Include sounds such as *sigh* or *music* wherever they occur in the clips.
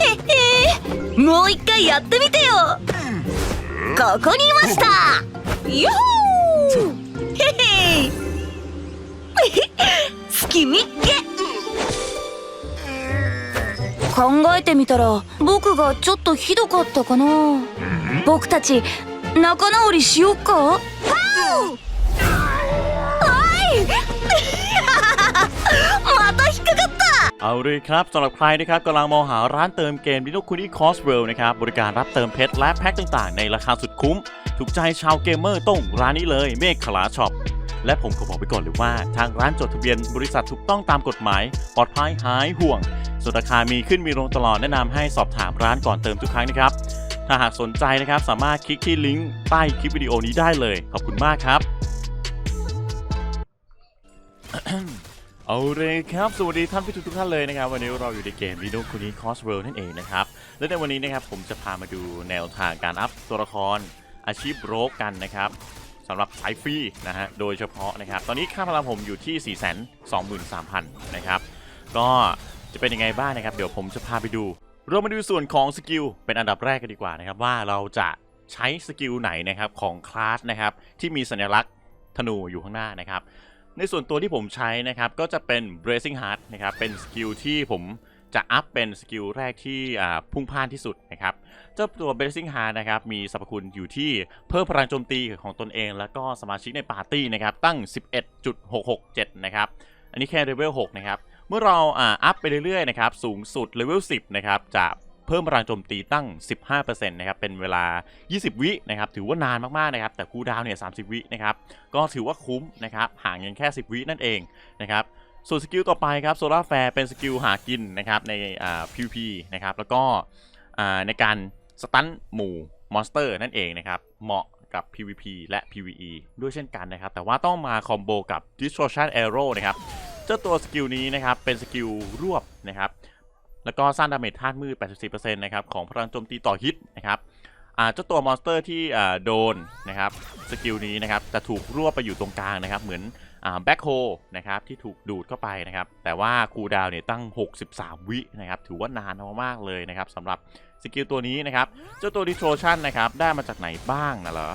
*laughs* もう一回やってみてよ。ここにいました。よーへへ隙見っけ考えてみたら僕がちょっとひどかったかな。僕たち仲直りしよっか？ เอาเลยครับสำหรับใครนะครับกำลังมองหาร้านเติมเกม Dino k u n i Crossworld นะครับบริการรับเติมเพชรและแพ็คต่างๆ ในราคาสุดคุ้ม ถูกใจชาวเกมเมอร์ต้องร้านนี้เลยเมฆขลาช็อปและผมขอบอกไปก่อนเลยว่า ทางร้านจดทะเบียนบริษัทถูกต้องตามกฎหมาย ปลอดภัยหายห่วงส่วนราคามีขึ้นมีลงตลอดแนะนำให้สอบถามร้านก่อนเติมทุกครั้งนะครับ ถ้าหากสนใจนะครับสามารถคลิกที่ลิงก์ใต้คลิปวิดีโอนี้ได้เลย ขอบคุณมากครับ เอาเลยครับ สวัสดีท่านผู้ชมทุกท่านเลยนะครับ วันนี้เราอยู่ในเกม Dino k u n i Crossworld นั่นเองนะครับ และในวันนี้นะครับผมจะพามาดูแนวทางการอัพตัวละครอาชีพโรกกันนะครับสำหรับสายฟรีนะฮะโดยเฉพาะนะครับ ตอนนี้ค่าพลังผมอยู่ที่ 4 2 3 0 0 0 นะครับ ก็จะเป็นยังไงบ้างนะครับ เดี๋ยวผมจะพาไปดู เรามาดูส่วนของสกิลเป็นอันดับแรกกันดีกว่านะครับว่าเราจะใช้สกิลไหนนะครับของคลาสนะครับที่มีสัญลักษณ์ธนูอยู่ข้างหน้านะครับ ในส่วนตัวที่ผมใช้นะครับก็จะเป็น bracing heart นะครับเป็นสกิลที่ผมจะอัพเป็นสกิลแรกที่อ่าพุ่งพล่านที่สุดนะครับ เจ้าตัว bracing heart นะครับมีสรรพคุณอยู่ที่เพิ่มพลังโจมตีของตนเอง แล้วก็สมาชิกในปาร์ตี้นะครับตั้ง 11.667 นะครับ อันนี้แค่เลเวล 6 นะครับ เมื่อเราอ่าอัพไปเรื่อยๆนะครับสูงสุดเลเวล 10 นะครับจะ เพิ่มพลังโจมตีตั้ง 15%นะครับเป็นเวลา 20 วินะครับถือว่านานมากๆนะครับแต่คูดาวเนี่ย 30 วินะครับก็ถือว่าคุ้มนะครับห่างกันแค่ 10 วินั่นเองนะครับส่วนสกิลต่อไปครับโซล่าแฟร์เป็นสกิลหากินนะครับในอ่า PVP นะครับแล้วก็อ่าในการสตันหมู่มอนสเตอร์นั่นเองนะครับเหมาะกับ PVP และ PVE ด้วยเช่นกันนะครับ แต่ว่าต้องมาคอมโบกับ Distortion Arrow นะครับ เจ้าตัวสกิลนี้นะครับ เป็นสกิลรวบนะครับ แล้วก็สร้างดาเมจธาตุมืด 84%นะครับของพลังโจมตีต่อฮิตนะครับเจ้าตัวมอนสเตอร์ที่โดนนะครับสกิลนี้นะครับจะถูกรวบไปอยู่ตรงกลางนะครับ เหมือนแบ็คโฮนะครับที่ถูกดูดเข้าไปนะครับ แต่ว่าคูดาวเนี่ยตั้ง 63 วินะครับถือว่านานมากๆเลยนะครับสำหรับสกิลตัวนี้นะครับ เจ้าตัว Distortion นะครับได้มาจากไหนบ้างนะเหรอ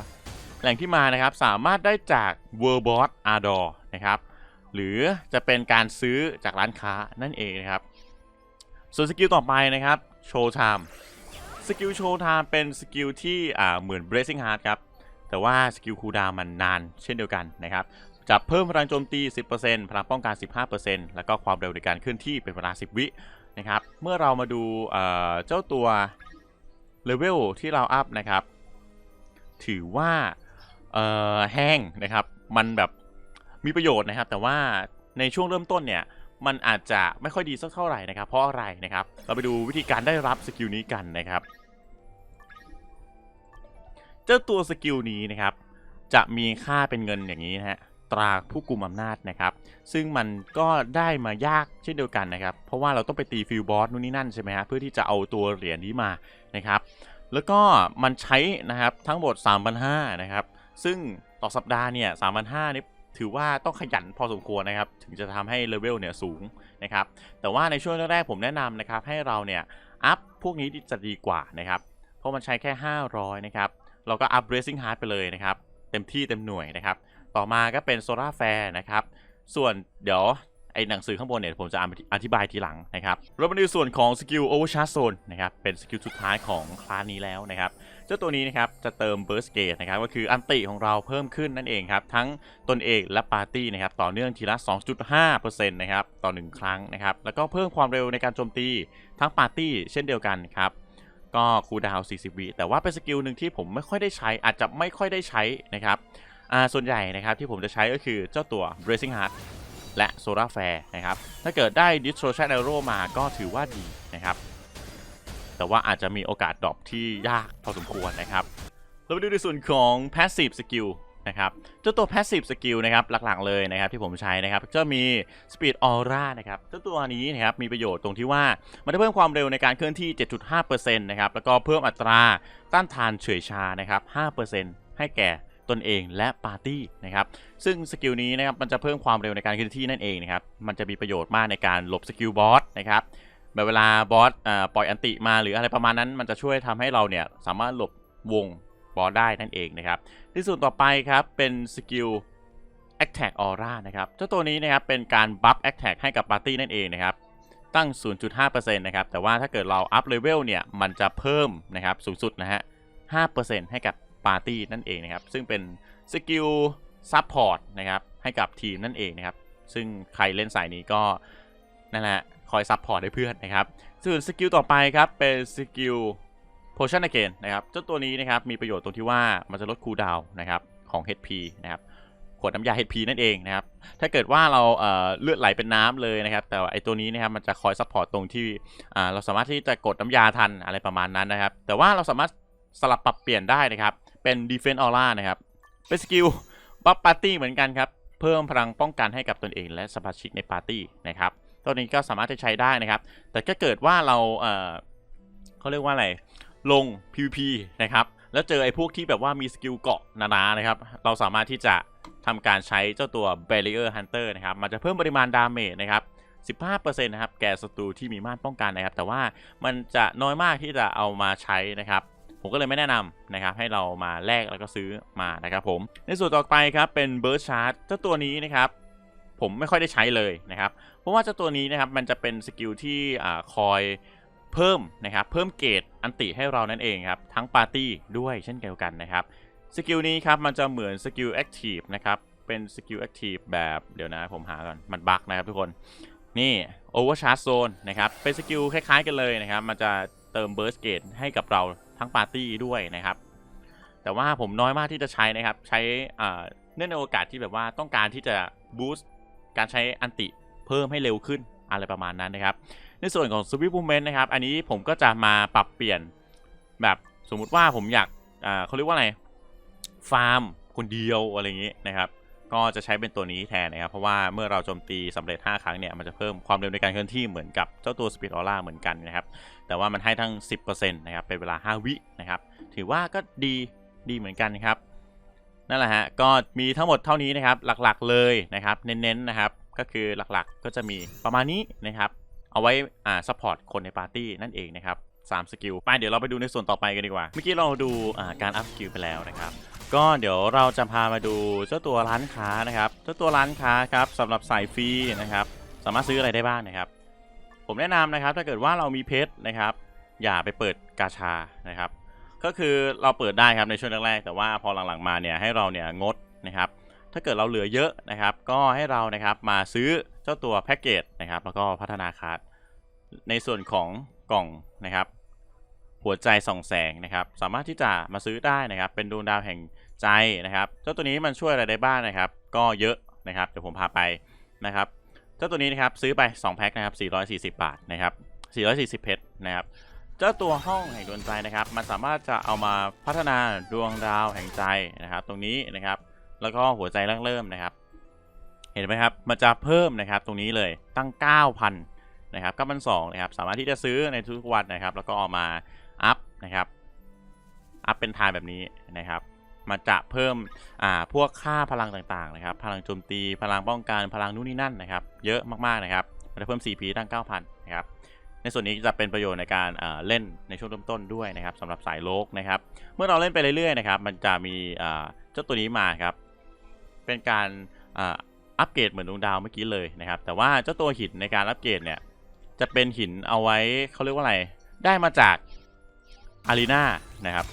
แหล่งที่มานะครับสามารถได้จาก World Boss Ardor นะครับหรือจะเป็นการซื้อจากร้านค้านั่นเองนะครับ ส่วนสกิลต่อไปนะครับโชว์ไทม์สกิลโชว์ไทม์เป็นสกิลที่อ่าเหมือน bracing heart ครับ แต่ว่าสกิลคูลดาวมันนานเช่นเดียวกันนะครับจะเพิ่มพลังโจมตี 10%พลังป้องกัน 15%แล้วก็ความเร็วในการเคลื่อนที่เป็นเวลา 10 วินะครับ เมื่อเรามาดูเจ้าตัวเลเวลที่เราอัพนะครับ ถือว่าแห้งนะครับ มันแบบมีประโยชน์นะครับ แต่ว่าในช่วงเริ่มต้นเนี่ย มันอาจจะไม่ค่อยดีสักเท่าไหร่นะครับ เพราะอะไรนะครับ เราไปดูวิธีการได้รับสกิลนี้กันนะครับ เจ้าตัวสกิลนี้นะครับ จะมีค่าเป็นเงินอย่างนี้นะฮะตราผู้กุมอำนาจนะครับ ซึ่งมันก็ได้มายากเช่นเดียวกันนะครับ เพราะว่าเราต้องไปตีฟิลบอสนู่นนี่นั่นใช่ไหมฮะเพื่อที่จะเอาตัวเหรียญนี้มานะครับ แล้วก็มันใช้นะครับทั้งหมด3,500นะครับ ซึ่งต่อสัปดาห์เนี่ย3,500นี่ ถือว่าต้องขยันพอสมควรนะครับ ถึงจะทำให้เลเวลเนี่ยสูงนะครับ แต่ว่าในช่วงแรกๆผมแนะนำนะครับ ให้เราเนี่ยอัพพวกนี้จะดีกว่านะครับ เพราะมันใช้แค่ 500 นะครับ เราก็อัพ Bracing Heart ไปเลยนะครับ เต็มที่เต็มหน่วยนะครับ ต่อมาก็เป็น Solar Fair นะครับ ส่วนเดี๋ยวไอ้หนังสือข้างบนเนี่ยผมจะอธิบายทีหลังนะครับเรามาดูส่วนของสกิล Overcharge Zone นะครับ เป็นสกิลสุดท้ายของคลาสนี้แล้วนะครับ เจ้าตัวนี้นะครับจะเติม Burst Gate นะครับก็คืออันติของเราเพิ่มขึ้นนั่นเองครับทั้งตนเองและปาร์ตี้นะครับต่อเนื่องทีละ 2.5%นะครับต่อ 1 ครั้งนะครับแล้วก็เพิ่มความเร็วในการโจมตีทั้งปาร์ตี้เช่นเดียวกันครับก็คูลดาวน์40 วิแต่ว่าเป็นสกิลหนึ่งที่ผมไม่ค่อยได้ใช้อาจจะไม่ค่อยได้ใช้นะครับส่วนใหญ่นะครับที่ผมจะใช้ก็คือเจ้าตัว Racing Heart และ Solar Fair นะครับถ้าเกิดได้ Distortion Arrow มาก็ถือว่าดีนะครับ แต่ว่าอาจจะมีโอกาสดรอปที่ยากพอสมควรนะครับ เราไปดูในส่วนของ Passive Skill นะครับเจ้าตัว Passive Skill นะครับหลักๆเลยนะครับที่ผมใช้นะครับจะมี Speed Aura นะครับเจ้าตัวนี้นะครับมีประโยชน์ตรงที่ว่า มันจะเพิ่มความเร็วในการเคลื่อนที่ 7.5%นะครับแล้วก็เพิ่มอัตราต้านทานเฉื่อยชานะครับ 5%ให้แก่ตนเองและปาร์ตี้นะครับซึ่งสกิลนี้นะครับมันจะเพิ่มความเร็วในการเคลื่อนที่นั่นเองนะครับมันจะมีประโยชน์มากในการหลบสกิลบอสนะครับ แบบเวลาบอสอ่าปล่อยอันติมาหรืออะไรประมาณนั้น มันจะช่วยทำให้เราเนี่ยสามารถหลบวงบอสได้นั่นเองนะครับ ที่ส่วนต่อไปครับเป็นสกิล Attack Aura นะครับเจ้าตัวนี้นะครับเป็นการบัฟ Attack ให้กับปาร์ตี้นั่นเองนะครับตั้ง 0.5%นะครับแต่ว่าถ้าเกิดเราอัพเลเวลเนี่ยมันจะเพิ่มนะครับสูงสุดนะฮะ 5%ให้กับปาร์ตี้นั่นเองนะครับซึ่งเป็นสกิลซัพพอร์ตนะครับให้กับทีมนั่นเองนะครับซึ่งใครเล่นสายนี้ก็นั่นแหละ คอยซัพพอร์ตให้เพื่อนนะครับส่วนสกิลต่อไปครับเป็นสกิล Potion Again นะครับเจ้าตัวนี้นะครับมีประโยชน์ตรงที่ว่ามันจะลดคูลดาวน์นะครับของ HP นะครับขวดน้ำยา HP นั่นเองนะครับถ้าเกิดว่าเราเเลือดไหลเป็นน้ำเลยนะครับ แต่ว่าไอตัวนี้นะครับมันจะคอยซัพพอร์ตตรงที่เราสามารถที่จะกดน้ำยาทันอะไรประมาณนั้นนะครับ แต่ว่าเราสามารถสลับปรับเปลี่ยนได้นะครับ เป็น Defense Aura นะครับ เป็นสกิลบัฟปาร์ตี้เหมือนกันครับ เพิ่มพลังป้องกันให้กับตนเองและสมาชิกในปาร์ตี้นะครับ ตัวนี้ก็สามารถจะใช้ได้นะครับ แต่ถ้าเกิดว่าเราเออเขาเรียกว่าอะไร ลง PVP นะครับ แล้วเจอไอ้พวกที่แบบว่ามีสกิลเกาะหนานะครับ เราสามารถที่จะทำการใช้เจ้าตัว Barrier Hunter นะครับ มันจะเพิ่มปริมาณดาเมจนะครับ15%นะครับ แก่ศัตรูที่มีม่านป้องกันนะครับ แต่ว่ามันจะน้อยมากที่จะเอามาใช้นะครับ ผมก็เลยไม่แนะนำนะครับ ให้เรามาแลกแล้วก็ซื้อมานะครับผม ในส่วนต่อไปครับเป็น Burst Charge เจ้าตัวนี้นะครับ ผมไม่ค่อยได้ใช้เลยนะครับ เพราะว่าเจ้าตัวนี้นะครับมันจะเป็นสกิลที่คอยเพิ่มนะครับเพิ่มเกรดอันติให้เรานั่นเองครับทั้งปาร์ตี้ด้วยเช่นเดียวกันนะครับสกิลนี้ครับมันจะเหมือนสกิลแอคทีฟนะครับเป็นสกิลแอคทีฟแบบเดี๋ยวนะผมหาก่อนมันบั๊กนะครับทุกคนนี่ Overcharge Zone นะครับเป็นสกิลคล้ายๆกันเลยนะครับมันจะเติม Burst Gate ให้กับเราทั้งปาร์ตี้ด้วยนะครับแต่ว่าผมน้อยมากที่จะใช้นะครับใช้เนื่องในโอกาสที่แบบว่าต้องการที่จะบูสต์การใช้อันติ เพิ่มให้เร็วขึ้นอะไรประมาณนั้นนะครับ ในส่วนของ Swift Movement นะครับ อันนี้ผมก็จะมาปรับเปลี่ยนแบบสมมุติว่าผมอยากเขาเรียกว่าอะไรฟาร์มคนเดียวอะไรอย่างนี้นะครับ ก็จะใช้เป็นตัวนี้แทนนะครับ เพราะว่าเมื่อเราโจมตีสำเร็จ 5 ครั้งเนี่ย มันจะเพิ่มความเร็วในการเคลื่อนที่เหมือนกับเจ้าตัว Speed Aura เหมือนกันนะครับ แต่ว่ามันให้ทั้ง 10%นะครับ เป็นเวลา 5 วินะครับ ถือว่าก็ดีดีเหมือนกันครับ นั่นแหละฮะ ก็มีทั้งหมดเท่านี้นะครับ หลักๆเลยนะครับ เน้นๆนะครับ ก็คือหลักๆก็จะมีประมาณนี้นะครับ เอาไว้อ่าซัพพอร์ตคนในปาร์ตี้นั่นเองนะครับสามสกิลไปเดี๋ยวเราไปดูในส่วนต่อไปกันดีกว่า เมื่อกี้เราดูอ่าการอัพสกิลไปแล้วนะครับ ก็เดี๋ยวเราจะพามาดูเจ้าตัวร้านค้านะครับ เจ้าตัวร้านค้าครับสำหรับสายฟรีนะครับ สามารถซื้ออะไรได้บ้างนะครับ ผมแนะนำนะครับถ้าเกิดว่าเรามีเพชรนะครับ อย่าไปเปิดกาชานะครับ ก็คือเราเปิดได้ครับในช่วงแรกๆแต่ว่าพอหลังๆมาเนี่ยให้เราเนี่ยงดนะครับ ถ้าเกิดเราเหลือเยอะนะครับ ก็ให้เรานะครับมาซื้อเจ้าตัวแพ็กเกจนะครับ แล้วก็พัฒนาคาร์ดในส่วนของกล่องนะครับ หัวใจส่องแสงนะครับ สามารถที่จะมาซื้อได้นะครับ เป็นดวงดาวแห่งใจนะครับ เจ้าตัวนี้มันช่วยอะไรได้บ้างนะครับ ก็เยอะนะครับเดี๋ยวผมพาไปนะครับเจ้าตัวนี้นะครับซื้อไป 2 แพ็คนะครับ 440 บาทนะครับ 440 เพชรนะครับ เจ้าตัวห้องแห่งดวงใจนะครับ มันสามารถจะเอามาพัฒนาดวงดาวแห่งใจนะครับ ตรงนี้นะครับ แล้วก็หัวใจแรกเริ่มนะครับ เห็นไหมครับ มันจะเพิ่มนะครับตรงนี้เลยตั้ง 9,000 นะครับ9,200นะครับ สามารถที่จะซื้อในทุกวันนะครับ แล้วก็เอามาอัพนะครับอัพเป็นทายแบบนี้นะครับ มันจะเพิ่มอ่าพวกค่าพลังต่างๆนะครับ พลังโจมตี พลังป้องกัน พลังนู่นนี่นั่นนะครับ เยอะมากๆนะครับ มันจะเพิ่ม CP ตั้ง 9,000 นะครับ ในส่วนนี้จะเป็นประโยชน์ในการอ่าเล่นในช่วงเริ่มต้นด้วยนะครับสำหรับสายโลกนะครับ เมื่อเราเล่นไปเรื่อยๆนะครับ มันจะมีอ่าเจ้าตัวนี้มาครับ เป็นการอัปเกรดเหมือนดวงดาวเมื่อกี้เลยนะครับ แต่ว่าเจ้าตัวหินในการอัปเกรดเนี่ย จะเป็นหินเอาไว้เขาเรียกว่าอะไร ได้มาจากอารีนานะครับ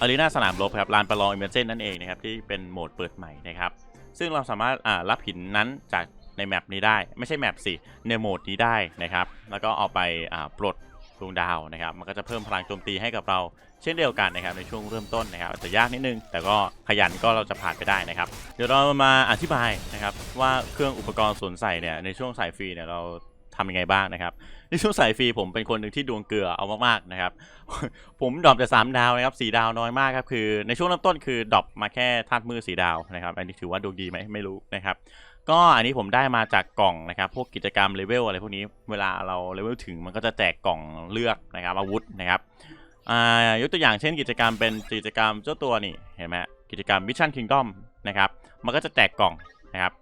อารีนาสนามรบครับลานประลองอิมเมอร์เซนนั่นเองนะครับ ที่เป็นโหมดเปิดใหม่นะครับ ซึ่งเราสามารถอ่ารับหินนั้นจากในแมปนี้ได้ ไม่ใช่แมปสิในโหมดนี้ได้นะครับ แล้วก็เอาไปปลด ดวงดาวนะครับ มันก็จะเพิ่มพลังโจมตีให้กับเราเช่นเดียวกันนะครับในช่วงเริ่มต้นนะครับจะยากนิดนึง แต่ก็ขยันก็เราจะผ่านไปได้นะครับ เดี๋ยวเรามาอธิบายนะครับว่าเครื่องอุปกรณ์สวมใส่เนี่ยในช่วงสายฟรีเนี่ยเราทำยังไงบ้างนะครับในช่วงสายฟรีผมเป็นคนหนึ่งที่ดวงเกลือเอามากๆนะครับ ผมดรอปแต่สามดาวนะครับสีดาวน้อยมากครับคือในช่วงเริ่มต้นคือดรอปมาแค่ธาตุมือสีดาวนะครับ อันนี้ถือว่าดวงดีไหมไม่รู้นะครับ ก็อันนี้ผมได้มาจากกล่องนะครับพวกกิจกรรมเลเวลอะไรพวกนี้เวลาเราเลเวลถึงมันก็จะแจกกล่องเลือกนะครับอาวุธนะครับอ่ายกตัวอย่างเช่นกิจกรรมเป็นกิจกรรมเจ้าตัวนี่เห็นไหมกิจกรรม Mission Kingdom นะครับมันก็จะแจกกล่องนะครับ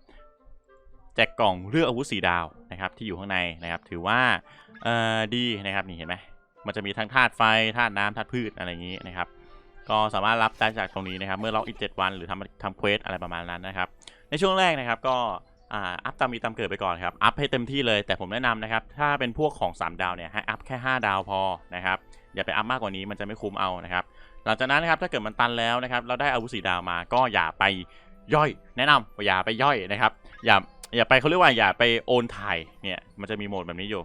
แจกกล่องเลือกอาวุธสีดาวนะครับที่อยู่ข้างในนะครับถือว่าเอ่อดีนะครับนี่เห็นไหมมันจะมีทั้งธาตุไฟธาตุน้ำธาตุพืชอะไรอย่างนี้นะครับ ก็สามารถรับได้จากตรงนี้นะครับ เมื่อล็อกอีก7วันหรือทำทำเควสอะไรประมาณนั้นนะครับ ในช่วงแรกนะครับก็อ,อัพตามมีตามเกิดไปก่อนครับ อัพให้เต็มที่เลย แต่ผมแนะนำนะครับ ถ้าเป็นพวกของ 3 ดาวเนี่ยให้อัพแค่ 5 ดาวพอนะครับ อย่าไปอัพมากกว่านี้มันจะไม่คุ้มเอานะครับ หลังจากนั้นนะครับถ้าเกิดมันตันแล้วนะครับ เราได้อาวุธสีดาวมาก็อย่าไปย่อย แนะนำว่าอย่าไปย่อยนะครับ อย่าอย่าไปเขาเรียกว่าอย่าไปโอนถ่ายเนี่ยมันจะมีโหมดแบบนี้อยู่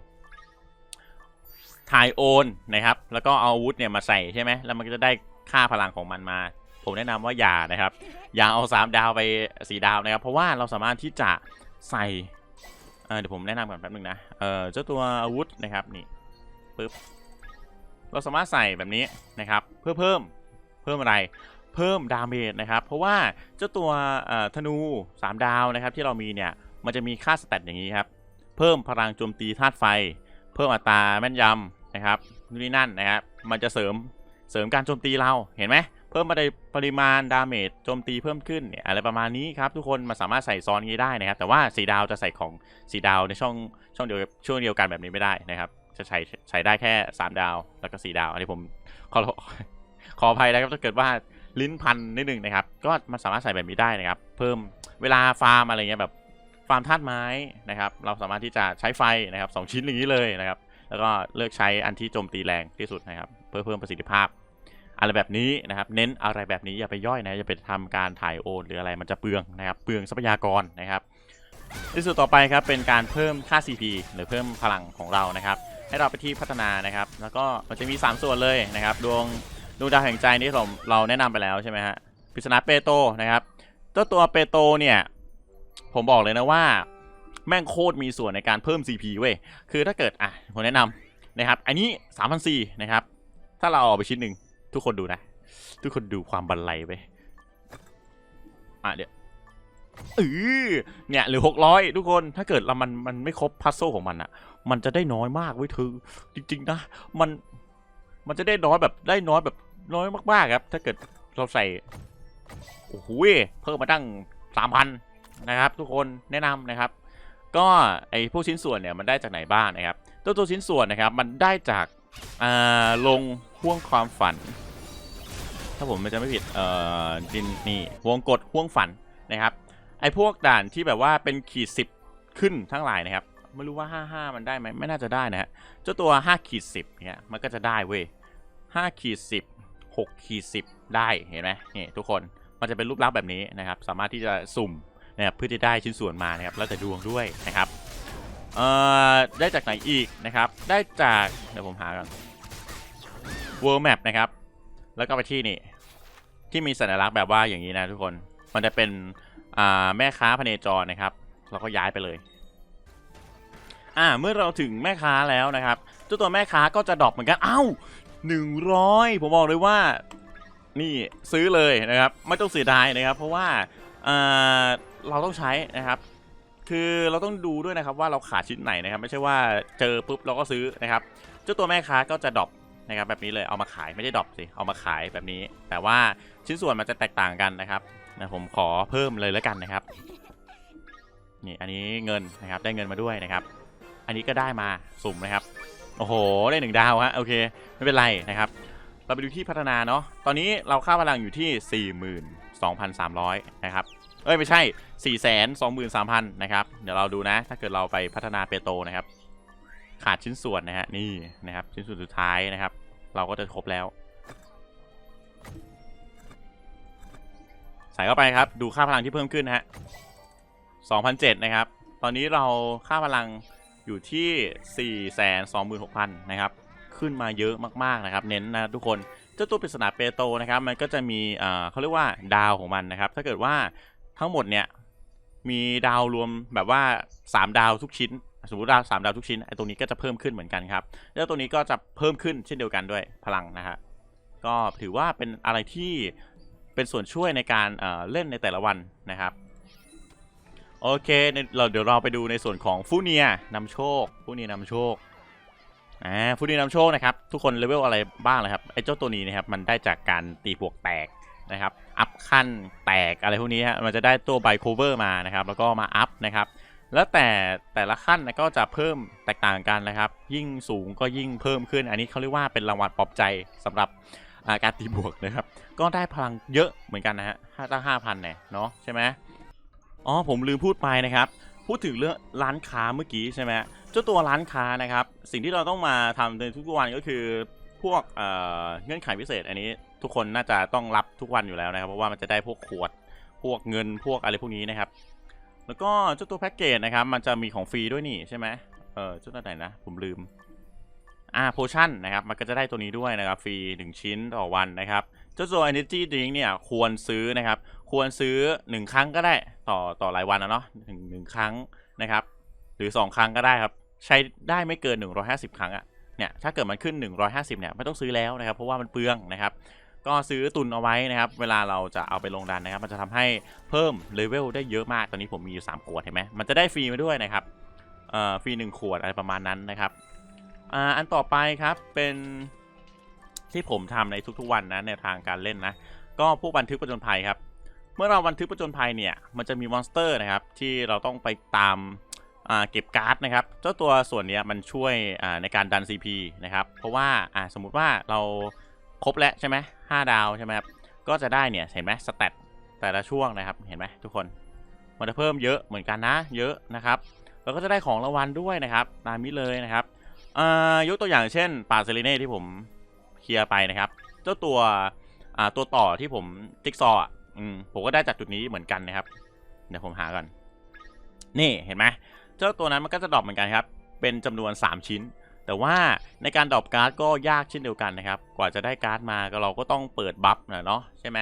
ถ่ายโอนนะครับ แล้วก็เอาอาวุธเนี่ยมาใส่ใช่ไหมแล้วมันก็จะได้ค่าพลังของมันมา ผมแนะนำว่าอย่านะครับ อย่าเอา 3 ดาวไปสีดาวนะครับ เพราะว่าเราสามารถที่จะใส่เเดี๋ยวผมแนะนำก่อนแป๊บนึงนะเออเจ้าตัวอาวุธนะครับนี่ปึ๊บเราสามารถใส่แบบนี้นะครับ เพื่อเพิ่มเพิ่มอะไรเพิ่มดาเมจนะครับ เพราะว่าเจ้าตัวธนู 3 ดาวนะครับที่เรามีเนี่ยมันจะมีค่าสเตตอย่างนี้ครับ เพิ่มพลังโจมตีธาตุไฟ เพิ่มอัตราแม่นยำนะครับดูนนี่นั่นนะครับ มันจะเสริมเสริมการโจมตีเราเห็นไหม เพิ่มปริมาณดาเมจโจมตีเพิ่มขึ้นเนี่ยอะไรประมาณนี้ครับ ทุกคนมาสามารถใส่ซ้อนงนี้ได้นะครับ แต่ว่าสีดาวจะใส่ของสีดาวในช่องช่องเดียวช่วงเดียวกันแบบนี้ไม่ได้นะครับ จะใช้ใช้ได้แค่ 3 ดาวแล้วก็4ดาว อันนี้ผมขอขออภัยนะครับถ้าเกิดว่าลิ้นพันนิดนึงนะครับ ก็มันสามารถใส่แบบนี้ได้นะครับ เพิ่มเวลาฟาร์มอะไรเงี้ยแบบฟาร์มธาตุไม้นะครับ เราสามารถที่จะใช้ไฟนะครับสองชิ้นอย่างนี้เลยนะครับ แล้วก็เลือกใช้อันที่โจมตีแรงที่สุดนะครับ เพื่อเพิ่มประสิทธิภาพ อะไรแบบนี้นะครับ เน้นอะไรแบบนี้อย่าไปย่อยนะอย่าไปทำการถ่ายโอนหรืออะไรมันจะเปลืองนะครับเปลืองทรัพยากรนะครับที่สุดต่อไปครับเป็นการเพิ่มค่า CP หรือเพิ่มพลังของเรานะครับ ให้เราไปที่พัฒนานะครับ แล้วก็มันจะมี 3 ส่วนเลยนะครับ ดวงดวงดาวแห่งใจนี่เราเราแนะนำไปแล้วใช่ไหมฮะปริศนาเปโตนะครับเจ้าตัวเปโตเนี่ยผมบอกเลยนะว่าแม่งโคตรมีส่วนในการเพิ่ม CP เว้ย คือถ้าเกิด อะผมแนะนำนะครับ อันนี้3,004นะครับ ถ้าเราเอาไปชิ้นหนึ่ง ทุกคนดูนะ ทุกคนดูความบันไลไปอะเดี๋ยวเออเนี่ยหรือ600ทุกคนถ้าเกิดเรามันมันไม่ครบพัซโซของมันอะมันจะได้น้อยมากเว้ยเธอจริง ๆ นะ มันมันจะได้น้อยแบบได้น้อยแบบน้อยมากๆครับ ถ้าเกิดเราใส่โอ้โหเพิ่มมาตั้ง3,000นนะครับ ทุกคนแนะนำนะครับ ก็ไอพวกชิ้นส่วนเนี่ยมันได้จากไหนบ้างนะครับ ตัวตัวชิ้นส่วนนะครับ มันได้จากอ่าลง ห่วงความฝัน ถ้าผมไม่จะไม่ผิดเอ่อดินนี่วงกดห่วงฝันนะครับไอพวกด่านที่แบบว่าเป็นขีดสิบขึ้นทั้งหลายนะครับไม่รู้ว่า 55 มันได้ไหมไม่น่าจะได้นะฮะเจ้าตัว5ขีด10เนี่ยมันก็จะได้เว้ย5ขีด10 6ขีด10ได้เห็นไหมนี่ทุกคนมันจะเป็นรูปลักษณ์แบบนี้นะครับ สามารถที่จะสุ่มนะครับเพื่อที่ได้ชิ้นส่วนมานะครับแล้วแต่ดวงด้วยนะครับเอ่อได้จากไหนอีกนะครับ ได้จากเดี๋ยวผมหาก่อน World Map นะครับ แล้วก็ไปที่นี่ ที่มีสัญลักษณ์แบบว่าอย่างนี้นะทุกคน มันจะเป็นอ่าแม่ค้าพเนจรนะครับ เราก็ย้ายไปเลย อ่า เมื่อเราถึงแม่ค้าแล้วนะครับเจ้าตัวแม่ค้าก็จะดรอปเหมือนกัน อ้าวหนึ่งร้อยผมบอกเลยว่า นี่ซื้อเลยนะครับ ไม่ต้องเสียดายนะครับ เพราะว่าอ่าเราต้องใช้นะครับ คือเราต้องดูด้วยนะครับว่าเราขาดชิ้นไหนนะครับ ไม่ใช่ว่าเจอปุ๊บเราก็ซื้อนะครับ เจ้าตัวแม่ค้าก็จะดรอป นะครับแบบนี้เลยเอามาขายไม่ได้ดรอปสิเอามาขายแบบนี้ แต่ว่าชิ้นส่วนมันจะแตกต่างกันนะครับนะผมขอเพิ่มเลยแล้วกันนะครับนี่อันนี้เงินนะครับได้เงินมาด้วยนะครับ อันนี้ก็ได้มาสุ่มนะครับโอ้โหได้หนึ่งดาวฮะโอเคไม่เป็นไรนะครับ เราไปดูที่พัฒนาเนาะตอนนี้เราค่าพลังอยู่ที่ 42,300 นะครับเอ้ยไม่ใช่ 423,000 นะครับ เดี๋ยวเราดูนะ ถ้าเกิดเราไปพัฒนาเปโตนะครับ ขาดชิ้นส่วนนะฮะนี่นะครับ ชิ้นส่วนสุดท้ายนะครับ เราก็จะครบแล้ว ใส่เข้าไปครับ ดูค่าพลังที่เพิ่มขึ้นนะฮะ2,007 นะครับ ตอนนี้เราค่าพลังอยู่ที่ 426,000 นะครับ ขึ้นมาเยอะมากๆนะครับ เน้นนะทุกคนเจ้าตัวปริศนาเปโตนะครับ มันก็จะมีเอ่อเขาเรียกว่าดาวของมันนะครับ ถ้าเกิดว่าทั้งหมดเนี่ยมีดาวรวมแบบว่า 3 ดาวทุกชิ้น สมมติดาวสามดาวทุกชิ้นไอตรงนี้ก็จะเพิ่มขึ้นเหมือนกันครับแล้วตัวนี้ก็จะเพิ่มขึ้นเช่นเดียวกันด้วยพลังนะฮะก็ถือว่าเป็นอะไรที่เป็นส่วนช่วยในการเอ่อเล่นในแต่ละวันนะครับโอเคเราเดี๋ยวเราไปดูในส่วนของฟูเนียนำโชคฟูเนียนำโชคอ่าฟูเนียนำโชคนะครับทุกคนเลเวลอะไรบ้างเลยครับไอเจ้าตัวนี้นะครับมันได้จากการตีบวกแตกนะครับอัพขั้นแตกอะไรพวกนี้ฮะมันจะได้ตัวไบโคเวอร์มานะครับแล้วก็มาอัพนะครับ แล้วแต่แต่ละขั้นก็จะเพิ่มแตกต่างกันนะครับ ยิ่งสูงก็ยิ่งเพิ่มขึ้น อันนี้เขาเรียกว่าเป็นรางวัลปลอบใจสำหรับาการตีบวกนะครับ ก็ได้พลังเยอะเหมือนกันนะฮะห้าตั้งห้าพันเนี่ยเนาะใช่ไหมอ๋อผมลืมพูดไปนะครับ พูดถึงเรื่องร้านค้าเมื่อกี้ใช่ไหมเจ้าตัวร้านค้านะครับ สิ่งที่เราต้องมาทำในทุกวันก็คือพวกเเงื่อนไขพิเศษ อันนี้ทุกคนน่าจะต้องรับทุกวันอยู่แล้วนะครับ เพราะว่ามันจะได้พวกขวดพวกเงินพวกอะไรพวกนี้นะครับ แล้วก็เจ้าตัวแพ็กเกจนะครับ มันจะมีของฟรีด้วยนี่ใช่ไหมเออเจ้าตัวไหนนะ ผมลืม อ่าโพชั่นนะครับ มันก็จะได้ตัวนี้ด้วยนะครับ ฟรี 1 ชิ้นต่อวันนะครับ เจ้าตัว Energy Drink เนี่ย ควรซื้อนะครับ ควรซื้อ 1 ครั้งก็ได้ต่อต่อรายวันนะเนาะหนึ่งหนึ่งครั้งนะครับ หรือ 2 ครั้งก็ได้ครับ ใช้ได้ไม่เกิน 150 ครั้งอะเนี่ย ถ้าเกิดมันขึ้น 150เนี่ยไม่ต้องซื้อแล้วนะครับ เพราะว่ามันเปลืองนะครับ ก็ซื้อตุนเอาไว้นะครับ เวลาเราจะเอาไปลงดันนะครับ มันจะทำให้เพิ่มเลเวลได้เยอะมากตอนนี้ผมมีอยู่3ขวดเห็นไหมมันจะได้ฟรีมาด้วยนะครับเอ่อฟรี1ขวดอะไรประมาณนั้นนะครับอ่าอันต่อไปครับเป็นที่ผมทำในทุกๆวันนะในทางการเล่นนะ ก็พวกบันทึกประจนภัยครับ เมื่อเราบันทึกประจนภัยเนี่ยมันจะมีมอนสเตอร์นะครับที่เราต้องไปตามอ่าเก็บการ์ดนะครับ เจ้าตัวส่วนนี้มันช่วยอ่าในการดัน CP นะครับ เพราะว่าอ่าสมมุติว่าเราครบแล้วใช่ไหม ห้าดาวใช่ไหมครับ ก็จะได้เนี่ยเห็นไหมสเตตแต่ละช่วงนะครับเห็นไหมทุกคน มันจะเพิ่มเยอะเหมือนกันนะ เยอะนะครับ แล้วก็จะได้ของรางวัลด้วยนะครับ ตามนี้เลยนะครับยกตัวอย่างเช่นป่าเซเลเน่ที่ผมเคลียร์ไปนะครับ เจ้าตัวตัวต่อที่ผมจิ๊กซออืมผมก็ได้จากจุดนี้เหมือนกันนะครับ เดี๋ยวผมหาก่อน นี่เห็นไหมเจ้าตัวนั้นมันก็จะดรอปเหมือนกันครับ เป็นจำนวน 3 ชิ้น แต่ว่าในการดรอปการ์ดก็ยากเช่นเดียวกันนะครับ กว่าจะได้การ์ดมาก็เราก็ต้องเปิดบัฟนะเนาะใช่ไหม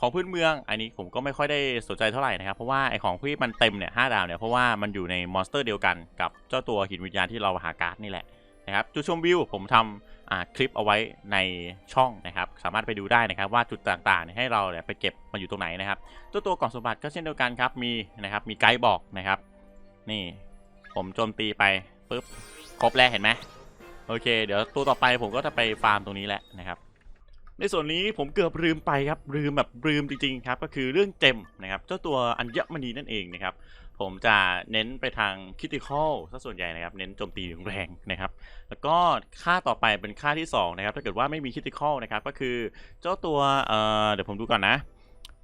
ของพื้นเมืองอันนี้ผมก็ไม่ค่อยได้สนใจเท่าไหร่นะครับ เพราะว่าไอของที่มันเต็มเนี่ยห้าดาวเนี่ยเพราะว่ามันอยู่ในมอนสเตอร์เดียวกันกับเจ้าตัวหินวิญญาณที่เราหาการ์ดนี่แหละนะครับจุดชมวิวผมทำอ่าคลิปเอาไว้ในช่องนะครับ สามารถไปดูได้นะครับ ว่าจุดต่างๆเนี่ยให้เราเนี่ยไปเก็บมาอยู่ตรงไหนนะครับเจ้าตัวกล่องสมบัติก็เช่นเดียวกันครับมีนะครับมีไกด์บอกนะครับ นี่ผมโจมตีไปปุ๊บ ครบแล้วเห็นไหมโอเค เดี๋ยวตัวต่อไปผมก็จะไปฟาร์มตรงนี้แหละนะครับ ในส่วนนี้ผมเกือบลืมไปครับลืมแบบลืมจริงๆครับ ก็คือเรื่องเจมนะครับเจ้าตัวอัญมณีนั่นเองนะครับ ผมจะเน้นไปทางคิติคอลซะส่วนใหญ่นะครับ เน้นโจมตีแรงๆนะครับ แล้วก็ค่าต่อไปเป็นค่าที่2นะครับถ้าเกิดว่าไม่มีคิติคอลนะครับก็คือเจ้าตัวเอ่อเดี๋ยวผมดูก่อนนะ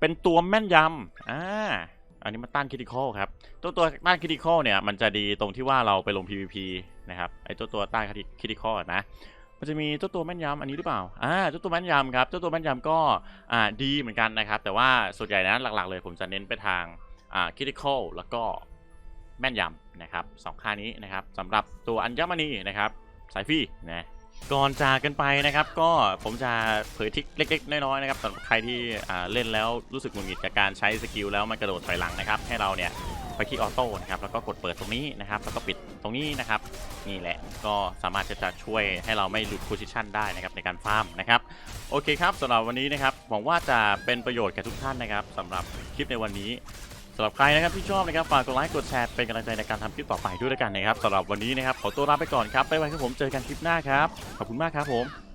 เป็นตัวแม่นยำอ่า อันนี้มันต้านคิติคอลครับ ตัวตัวต้านคิติคอลเนี่ยมันจะดีตรงที่ว่าเราไปลง PVP นะครับไอ้เจ้าตัวต้านคิติคอลนะมันจะมีเจ้าตัวแม่นยำอันนี้หรือเปล่า อ่าเจ้าตัวแม่นยำครับเจ้าตัวแม่นยำก็ อ่า ดีเหมือนกันนะครับ แต่ว่าส่วนใหญ่นะหลักๆเลยผมจะเน้นไปทาง อ่าคิติคอลแล้วก็แม่นยำนะครับสองค่านี้นะครับสำหรับตัวอัญมณีนะครับ สายฟรีนะ ก่อนจากกันไปนะครับ ก็ผมจะเผยทิกเล็กๆน้อยๆนะครับสำหรับใครที่เล่นแล้วรู้สึกหงุดหงิดจากการใช้สกิลแล้วมันกระโดดถอยหลังนะครับ ให้เราเนี่ยไปคลิกออโต้นะครับแล้วก็กดเปิดตรงนี้นะครับ แล้วก็ปิดตรงนี้นะครับ นี่แหละก็สามารถจะจะช่วยให้เราไม่หลุดโพซิชันได้นะครับในการฟาร์มนะครับ โอเคครับสำหรับวันนี้นะครับหวังว่าจะเป็นประโยชน์แก่ทุกท่านนะครับสำหรับคลิปในวันนี้ สำหรับใครนะครับที่ชอบนะครับฝากกดไลค์กดแชร์เป็นกำลังใจในการทำคลิปต่อไปด้วยกันนะครับสำหรับวันนี้นะครับขอตัวลาไปก่อนครับไปไว้ครับผมเจอกันคลิปหน้าครับขอบคุณมากครับผม